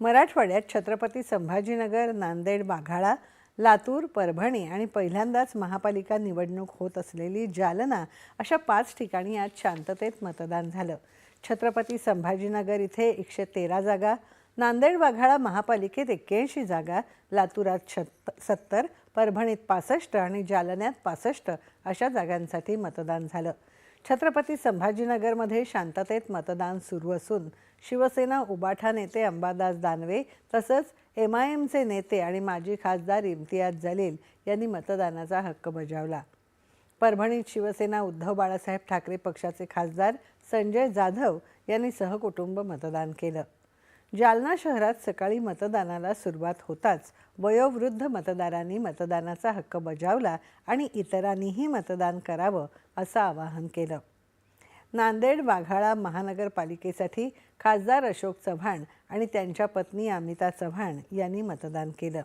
मराठवाड्यात छत्रपती संभाजीनगर नांदेड माघाळा लातूर परभणी आणि पहिल्यांदाच महापालिका निवडणूक होत असलेली जालना अशा पाच ठिकाणी आज शांततेत मतदान झालं. छत्रपती संभाजीनगर इथे एकशे तेरा जागा नांदेड वाघाळा महापालिकेत एक्क्याऐंशी जागा लातूरात छत सत्तर परभणीत पासष्ट आणि जालन्यात पासष्ट अशा जागांसाठी मतदान झालं. छत्रपती संभाजीनगरमध्ये शांततेत मतदान सुरू असून शिवसेना उबाठा नेते अंबादास दानवे तसंच एम आय एमचे नेते आणि माजी खासदार इम्तियाज जलील यांनी मतदानाचा हक्क बजावला. परभणीत शिवसेना उद्धव बाळासाहेब ठाकरे पक्षाचे खासदार संजय जाधव यांनी सहकुटुंब मतदान केलं. जालना शहरात सकाळी मतदानाला सुरुवात होताच. वयोवृद्ध मतदारांनी मतदानाचा हक्क बजावला आणि इतरांनीही मतदान करावं असं आवाहन केलं. नांदेड वाघाळा महानगरपालिकेसाठी खासदार अशोक चव्हाण आणि त्यांच्या पत्नी अमिता चव्हाण यांनी मतदान केलं.